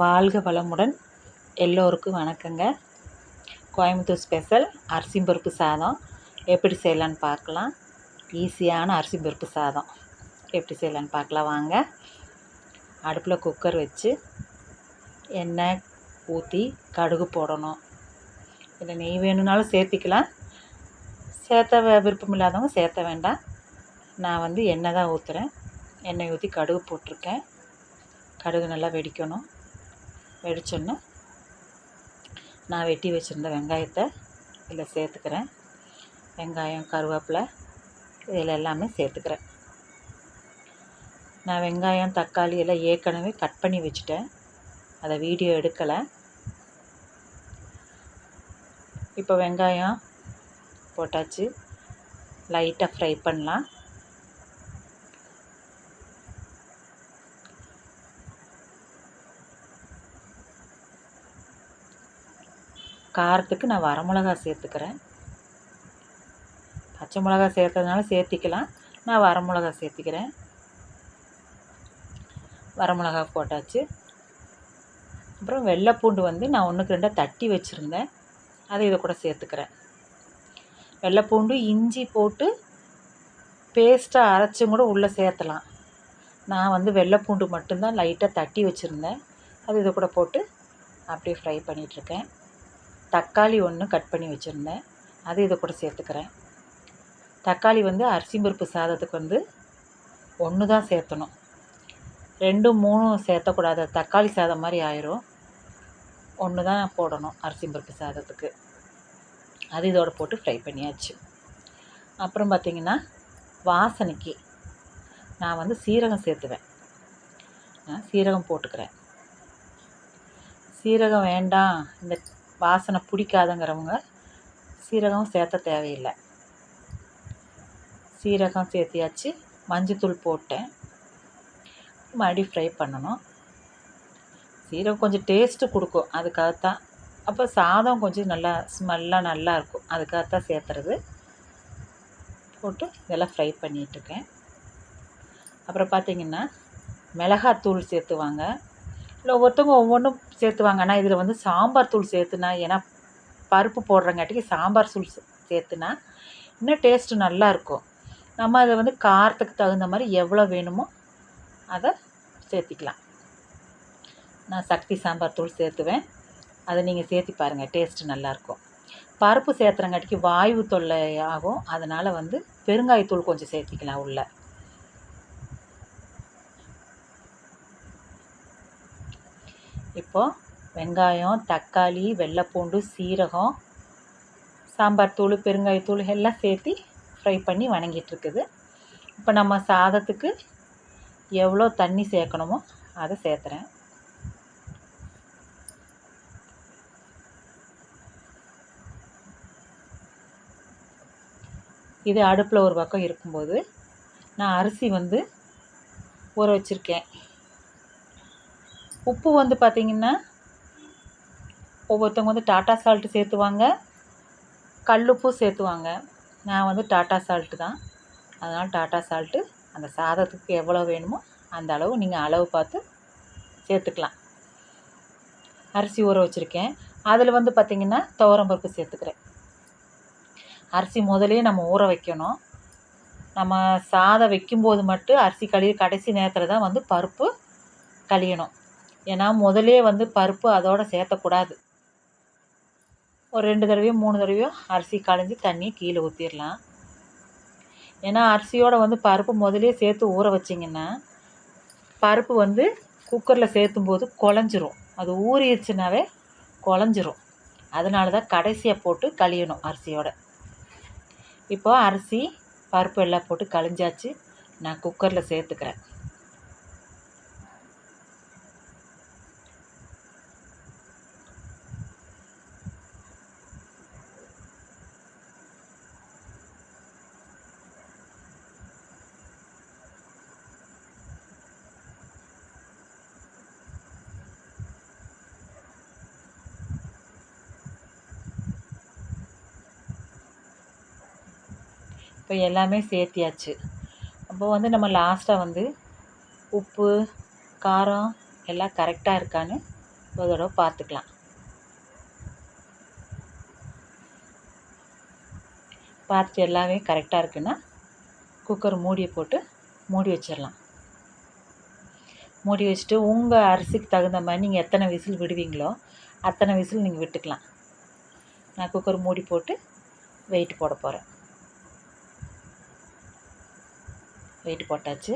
வாழ்க வளமுடன் எல்லோருக்கும் வணக்கங்க. கோயம்புத்தூர் ஸ்பெஷல் அரிசி பருப்பு சாதம். எப்படி செய்யலான்னு பார்க்கலாம். ஈஸியான அரிசி பருப்பு சாதம். எப்படி செய்யலான்னு பார்க்கலாம் வாங்க. அடுப்பில் குக்கர் வச்சு எண்ணெய் ஊற்றி கடுகு போடணும். இல்லை நெய் வேணும்னாலும் சேர்த்திக்கலாம். சேர்த்த விருப்பம் இல்லாதவங்க சேர்த்த வேண்டாம். நான் வந்து எண்ணெய் தான் ஊற்றுறேன் எண்ணெய் ஊற்றி கடுகு போட்டிருக்கேன். கடுகு நல்லா வெடிக்கணும். வெடிச்சோன்னே. நான் வெட்டி வச்சுருந்த வெங்காயத்தை இதில் சேர்த்துக்கிறேன். வெங்காயம் கருவேப்பிலை இதில் எல்லாமே சேர்த்துக்கிறேன். நான் வெங்காயம் தக்காளி எல்லாம் ஏற்கனவே கட் பண்ணி வச்சுட்டேன். அதை வீடியோ எடுக்கலை. இப்போ வெங்காயம் போட்டாச்சு. லைட்டாக ஃப்ரை பண்ணலாம். காரத்துக்கு நான் வரமிளகா சேர்த்துக்கிறேன். பச்சை மிளகா சேர்த்ததுனால சேர்த்திக்கலாம். நான் வரமிளகா சேர்த்திக்கிறேன். வரமிளகா போட்டாச்சு. அப்புறம் வெள்ளைப்பூண்டு வந்து நான் ஒன்றுக்கு ரெண்டாக தட்டி வச்சுருந்தேன். அதை இதை கூட சேர்த்துக்கிறேன். வெள்ளைப்பூண்டு இஞ்சி போட்டு பேஸ்ட்டாக அரைச்சும் கூட உள்ளே சேர்த்தலாம். நான் வந்து வெள்ளைப்பூண்டு மட்டும்தான் லைட்டாக தட்டி வச்சுருந்தேன். அது இதை கூட போட்டு அப்படியே ஃப்ரை பண்ணிகிட்ருக்கேன் தக்காளி ஒன்று கட் பண்ணி வச்சுருந்தேன். அது இதை கூட சேர்த்துக்கிறேன். தக்காளி வந்து அரிசி பருப்பு சாதத்துக்கு வந்து ஒன்று தான் சேர்த்தணும். ரெண்டு மூணும் சேர்த்தக்கூடாது. தக்காளி சாதம் மாதிரி ஆயிரும். ஒன்று தான் போடணும் அரிசி பருப்பு சாதத்துக்கு. அது இதோட போட்டு ஃப்ரை பண்ணியாச்சு. அப்புறம் பார்த்திங்கன்னா வாசனைக்கு நான் வந்து சீரகம் சேர்த்துவேன். நான் சீரகம் போட்டுக்கிறேன். சீரகம் வேண்டாம். இந்த வாசனை பிடிக்காதுங்கிறவங்க சீரகம் சேர்த்த தேவையில்லை. சீரகம் சேர்த்தியாச்சு. மஞ்சத்தூள் போட்டேன். மறுபடியும் ஃப்ரை பண்ணணும். சீரகம் கொஞ்சம் டேஸ்ட்டு கொடுக்கும். அதுக்காகத்தான். அப்போ சாதம் கொஞ்சம் நல்லா ஸ்மெல்லாக நல்லா இருக்கும். அதுக்காகத்தான் சேர்த்துறது. போட்டு இதெல்லாம் ஃப்ரை பண்ணிகிட்ருக்கேன் அப்புறம் பார்த்திங்கன்னா மிளகாத்தூள் சேர்த்துவாங்க. இல்லை ஒவ்வொருத்தவங்க ஒவ்வொன்றும் சேர்த்துவாங்க. ஆனால் இதில் வந்து சாம்பார் தூள் சேர்த்துனா ஏன்னா பருப்பு போடுறங்காட்டிக்கு சாம்பார் தூள் சேர்த்துனா இன்னும் டேஸ்ட்டு நல்லாயிருக்கும் நம்ம அதை வந்து காரத்துக்கு தகுந்த மாதிரி எவ்வளோ வேணுமோ அதை சேர்த்திக்கலாம். நான் சக்தி சாம்பார் தூள் சேர்த்துவேன். அதை நீங்கள் சேர்த்தி பாருங்கள் டேஸ்ட்டு நல்லாயிருக்கும் பருப்பு சேர்த்துறங்காட்டிக்கு வாயு தொல்லை ஆகும் அதனால் வந்து பெருங்காயத்தூள் கொஞ்சம் சேர்த்திக்கலாம் உள்ளே. இப்போது வெங்காயம் தக்காளி வெள்ளைப்பூண்டு சீரகம் சாம்பார் தூள் பெருங்காயத்தூள் எல்லாம் சேர்த்து ஃப்ரை பண்ணி வணங்கிட்டுருக்குது. இப்போ நம்ம சாதத்துக்கு எவ்வளோ தண்ணி சேர்க்கணுமோ அதை சேர்த்துறேன். இது அடுப்பில் ஒரு பக்கம் இருக்கும்போது நான் அரிசி வந்து ஊற வச்சுருக்கேன். உப்பு வந்து பார்த்திங்கன்னா ஒவ்வொருத்தவங்க வந்து டாட்டா சால்ட்டு சேர்த்துவாங்க. கல்லுப்பு சேர்த்துவாங்க. நான் வந்து டாட்டா சால்ட்டு தான். அதனால் டாட்டா சால்ட்டு அந்த சாதத்துக்கு எவ்வளோ வேணுமோ அந்த அளவு நீங்கள் அளவு பார்த்து சேர்த்துக்கலாம். அரிசி ஊற வச்சுருக்கேன். அதில் வந்து பார்த்திங்கன்னா துவரம்பருப்பு சேர்த்துக்கிறேன். அரிசி முதலே நம்ம ஊற வைக்கணும். நம்ம சாதம் வைக்கும்போது மட்டும் அரிசி கழுவி கடைசி நேரத்தில் தான் வந்து பருப்பு கழியணும். ஏன்னா முதலே வந்து பருப்பு அதோடு சேர்த்தக்கூடாது. ஒரு ரெண்டு தடவையோ மூணு தடவையோ அரிசி களைஞ்சி தண்ணி கீழே ஊற்றிடலாம் ஏன்னா அரிசியோடு வந்து பருப்பு முதலே சேர்த்து ஊற வச்சிங்கன்னா பருப்பு வந்து குக்கரில் சேர்த்தும் போது குழஞ்சிரும். அது ஊறிடுச்சுனாவே குழஞ்சிரும். அதனால தான் கடைசியாக போட்டு கழியணும் அரிசியோட. இப்போது அரிசி பருப்பு எல்லாம் போட்டு கழிஞ்சாச்சு. நான் குக்கரில் சேர்த்துக்கிறேன். இப்போ எல்லாமே சேர்த்தியாச்சு. அப்போது வந்து நம்ம லாஸ்ட்டாக வந்து உப்பு காரம் எல்லாம் கரெக்டாக இருக்கான்னு ஒரு தடவை பார்த்துக்கலாம். பார்த்துட்டு எல்லாமே கரெக்டாக இருக்குன்னா குக்கர் மூடியை போட்டு மூடி வச்சிடலாம். மூடி வச்சுட்டு உங்கள் அரிசிக்கு தகுந்த மாதிரி நீங்கள் எத்தனை விசில் விடுவீங்களோ அத்தனை விசில் நீங்கள் விட்டுக்கலாம். நான் குக்கர் மூடி போட்டு வெயிட் போட போகிறேன் வெயிட் போட்டாச்சு.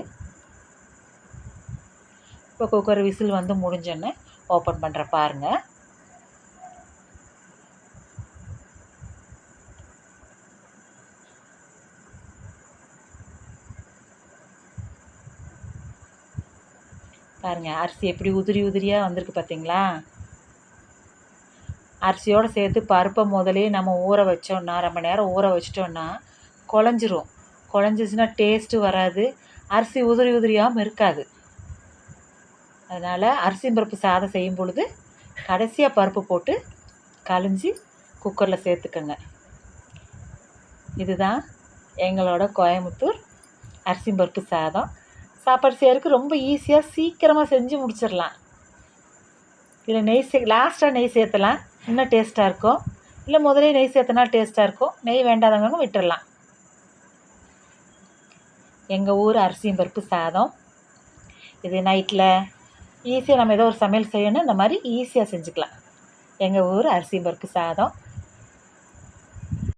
இப்போ குக்கர் விசில் வந்து முடிஞ்சோன்னே ஓப்பன் பண்ணுற பாருங்கள் பாருங்க அரிசி எப்படி உதிரி உதிரியாக வந்திருக்கு பார்த்தீங்களா அரிசியோடு சேர்த்து பருப்பை முதலே நம்ம ஊற வச்சோன்னா ரொம்ப நேரம் ஊற வச்சிட்டோன்னா குழஞ்சிரும். குழஞ்சிச்சின்னா டேஸ்ட்டு வராது. அரிசி உதிரி உதிரியாகவும் இருக்காது. அதனால் அரிசி பருப்பு சாதம் செய்யும் பொழுது கடைசியாக பருப்பு போட்டு கழிஞ்சி குக்கரில் சேர்த்துக்கோங்க. இதுதான் எங்களோட கோயம்புத்தூர் அரிசி பருப்பு சாதம். சாப்பாடு செய்யறதுக்கு ரொம்ப ஈஸியாக சீக்கிரமாக செஞ்சு முடிச்சிடலாம். இதில் நெய் சே லாஸ்ட்டாக நெய் சேர்த்தலாம். இன்னும் டேஸ்ட்டாக இருக்கும். இல்லை முதலே நெய் சேர்த்தனா டேஸ்ட்டாக இருக்கும். நெய் வேண்டாதவங்க விட்டுடலாம் எங்கள் ஊர் அரிசியும் பருப்பு சாதம். இது நைட்டில் ஈஸியாக நம்ம ஏதோ ஒரு சமையல் செய்யணும் இந்த மாதிரி ஈஸியாக செஞ்சுக்கலாம். எங்கள் ஊர் அரிசியும் பருப்பு சாதம்.